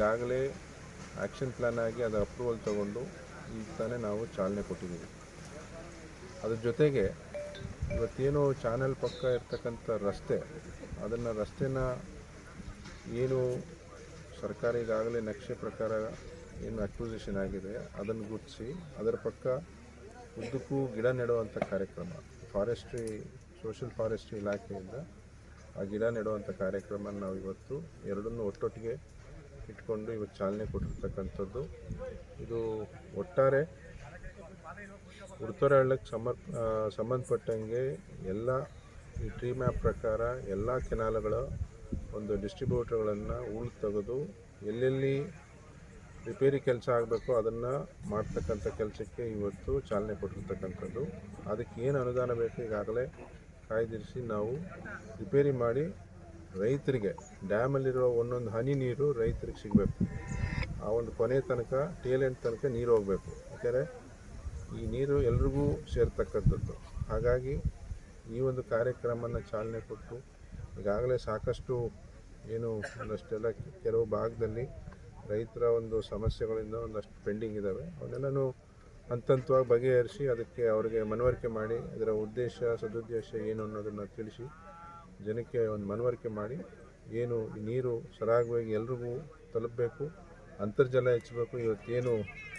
ಈಗಾಗಲೇ action plan ಆಗಿ ಅದು ಅಪ್ರೂವಲ್ ತಗೊಂಡು ಈಗ ತಾನೇ ನಾವು ಚಾಲನೆ ಕೊಟ್ಟಿದ್ದೀವಿ. ಅದ್ರ ಜೊತೆಗೆ ಇವತ್ತೇನು ಚಾನಲ್ ಪಕ್ಕ ಇರ್ತಕ್ಕಂಥ ರಸ್ತೆ, ಅದನ್ನು ರಸ್ತೆನ ಏನು ಸರ್ಕಾರ ಈಗಾಗಲೇ ನಕ್ಷೆ ಪ್ರಕಾರ ಏನು ಅಕ್ವಿಸಿಷನ್ ಆಗಿದೆ, ಅದನ್ನು ಗುರುತಿಸಿ ಅದರ ಪಕ್ಕ ಉದ್ದಕ್ಕೂ ಗಿಡ ನೆಡುವಂಥ ಕಾರ್ಯಕ್ರಮ ಫಾರೆಸ್ಟ್ರಿ ಸೋಷಿಯಲ್ ಫಾರೆಸ್ಟ್ರಿ ಇಲಾಖೆಯಿಂದ ಆ ಗಿಡ ನೆಡುವಂಥ ಕಾರ್ಯಕ್ರಮ ನಾವು ಇವತ್ತು ಎರಡನ್ನೂ ಒಟ್ಟೊಟ್ಟಿಗೆ ಇಟ್ಕೊಂಡು ಇವತ್ತು ಚಾಲನೆ ಕೊಟ್ಟಿರ್ತಕ್ಕಂಥದ್ದು. ಇದು ಒಟ್ಟಾರೆ ಉಡುತೊರೆ ಹಳ್ಳಕ್ಕೆ ಸಮರ್ ಸಂಬಂಧಪಟ್ಟಂಗೆ ಎಲ್ಲ ಈ ಟ್ರೀ ಮ್ಯಾಪ್ ಪ್ರಕಾರ ಎಲ್ಲ ಕೆನಾಲ್ಗಳ ಒಂದು ಡಿಸ್ಟ್ರಿಬ್ಯೂಟರ್ಗಳನ್ನು ಉಳಿದು ತೆಗೆದು ಎಲ್ಲೆಲ್ಲಿ ರಿಪೇರಿ ಕೆಲಸ ಆಗಬೇಕು ಅದನ್ನು ಮಾಡ್ತಕ್ಕಂಥ ಕೆಲಸಕ್ಕೆ ಇವತ್ತು ಚಾಲನೆ ಕೊಟ್ಟಿರ್ತಕ್ಕಂಥದ್ದು. ಅದಕ್ಕೆ ಏನು ಅನುದಾನ ಬೇಕು ಈಗಾಗಲೇ ಕಾಯ್ದಿರಿಸಿ ನಾವು ರಿಪೇರಿ ಮಾಡಿ ರೈತರಿಗೆ ಡ್ಯಾಮಲ್ಲಿರುವ ಒಂದೊಂದು ಹನಿ ನೀರು ರೈತರಿಗೆ ಸಿಗಬೇಕು. ಆ ಒಂದು ಕೊನೆ ತನಕ ಟೇಲೆಂಟ್ ತನಕ ನೀರು ಹೋಗಬೇಕು. ಯಾಕೆಂದರೆ ಈ ನೀರು ಎಲ್ರಿಗೂ ಸೇರ್ತಕ್ಕಂಥದ್ದು. ಹಾಗಾಗಿ ಈ ಒಂದು ಕಾರ್ಯಕ್ರಮನ ಚಾಲನೆ ಕೊಟ್ಟು ಈಗಾಗಲೇ ಸಾಕಷ್ಟು ಏನು ಒಂದಷ್ಟೆಲ್ಲ ಕೆಲವು ಭಾಗದಲ್ಲಿ ರೈತರ ಒಂದು ಸಮಸ್ಯೆಗಳಿಂದ ಒಂದಷ್ಟು ಪೆಂಡಿಂಗ್ ಇದ್ದಾವೆ ಅವನ್ನೆಲ್ಲನೂ ಹಂತ ಹಂತವಾಗಿ ಬಗೆಹರಿಸಿ ಅದಕ್ಕೆ ಅವರಿಗೆ ಮನವರಿಕೆ ಮಾಡಿ, ಅದರ ಉದ್ದೇಶ, ಸದುದ್ದೇಶ ಏನು ಅನ್ನೋದನ್ನು ತಿಳಿಸಿ ಜನಕ್ಕೆ ಒಂದು ಮನವರಿಕೆ ಮಾಡಿ ಏನು ನೀರು ಸರಾಗವಾಗಿ ಎಲ್ರಿಗೂ ತಲುಪಬೇಕು, ಅಂತರ್ಜಲ ಹೆಚ್ಚಬೇಕು. ಇವತ್ತೇನು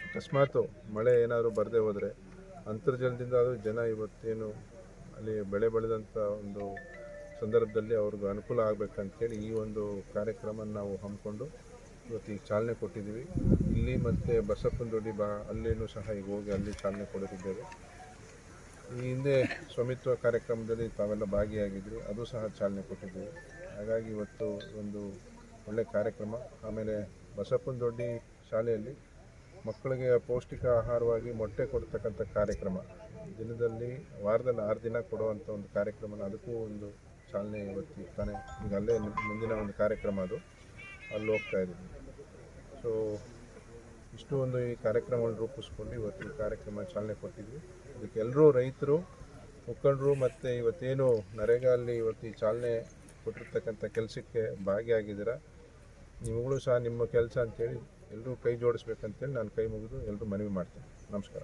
ಅಕಸ್ಮಾತು ಮಳೆ ಏನಾದರೂ ಬರದೇ ಹೋದರೆ ಅಂತರ್ಜಲದಿಂದ ಆದರೂ ಜನ ಇವತ್ತೇನು ಅಲ್ಲಿ ಬೆಳೆ ಬೆಳೆದಂಥ ಒಂದು ಸಂದರ್ಭದಲ್ಲಿ ಅವ್ರಿಗೆ ಅನುಕೂಲ ಆಗಬೇಕಂತೇಳಿ ಈ ಒಂದು ಕಾರ್ಯಕ್ರಮ ನಾವು ಹಮ್ಮಿಕೊಂಡು ಇವತ್ತು ಈಗ ಚಾಲನೆ ಕೊಟ್ಟಿದ್ದೀವಿ. ಇಲ್ಲಿ ಮತ್ತು ಬಸಪ್ಪನ ದೊಡ್ಡಿ ಬಾ, ಅಲ್ಲೇನೂ ಸಹ ಈಗ ಹೋಗಿ ಅಲ್ಲಿ ಚಾಲನೆ ಕೊಡುತ್ತಿದ್ದೇವೆ ಈ ಹಿಂದೆ ಸ್ವಾಮಿತ್ವ ಕಾರ್ಯಕ್ರಮದಲ್ಲಿ ತಾವೆಲ್ಲ ಭಾಗಿಯಾಗಿದ್ರಿ, ಅದು ಸಹ ಚಾಲನೆ ಕೊಟ್ಟಿದ್ದೀವಿ ಹಾಗಾಗಿ ಇವತ್ತು ಒಂದು ಒಳ್ಳೆಯ ಕಾರ್ಯಕ್ರಮ. ಆಮೇಲೆ ಬಸಪ್ಪನ ದೊಡ್ಡಿ ಶಾಲೆಯಲ್ಲಿ ಮಕ್ಕಳಿಗೆ ಪೌಷ್ಟಿಕ ಆಹಾರವಾಗಿ ಮೊಟ್ಟೆ ಕೊಡ್ತಕ್ಕಂಥ ಕಾರ್ಯಕ್ರಮ. ದಿನದಲ್ಲಿ ವಾರದಲ್ಲಿ ಆರು ದಿನ ಕೊಡುವಂಥ ಒಂದು ಕಾರ್ಯಕ್ರಮನ ಅದಕ್ಕೂ ಒಂದು ಚಾಲನೆ ಇವತ್ತು ತಾನೇ. ಈಗ ಅಲ್ಲೇ ಮುಂದಿನ ಒಂದು ಕಾರ್ಯಕ್ರಮ ಅದು. ಅಲ್ಲಿ ಹೋಗ್ತಾ ಇದ್ದೀವಿ ಸೊ ಇಷ್ಟು ಒಂದು ಈ ಕಾರ್ಯಕ್ರಮವನ್ನು ರೂಪಿಸ್ಕೊಂಡು ಇವತ್ತು ಈ ಕಾರ್ಯಕ್ರಮ ಚಾಲನೆ ಕೊಟ್ಟಿದ್ವಿ. ಇದಕ್ಕೆಲ್ಲರೂ ರೈತರು, ಮುಖಂಡರು ಮತ್ತು ಇವತ್ತೇನು ನರೇಗಾಲ್ಲಿ ಇವತ್ತು ಈ ಚಾಲನೆ ಕೊಟ್ಟಿರ್ತಕ್ಕಂಥ ಕೆಲಸಕ್ಕೆ ಭಾಗಿಯಾಗಿದ್ದೀರಾ? ನಿಮಗೂ ಸಹ ನಿಮ್ಮ ಕೆಲಸ ಅಂತೇಳಿ ಎಲ್ಲರೂ ಕೈ ಜೋಡಿಸ್ಬೇಕಂತೇಳಿ ನಾನು ಕೈ ಮುಗಿದು ಎಲ್ಲರೂ ಮನವಿ ಮಾಡ್ತೇನೆ. ನಮಸ್ಕಾರ.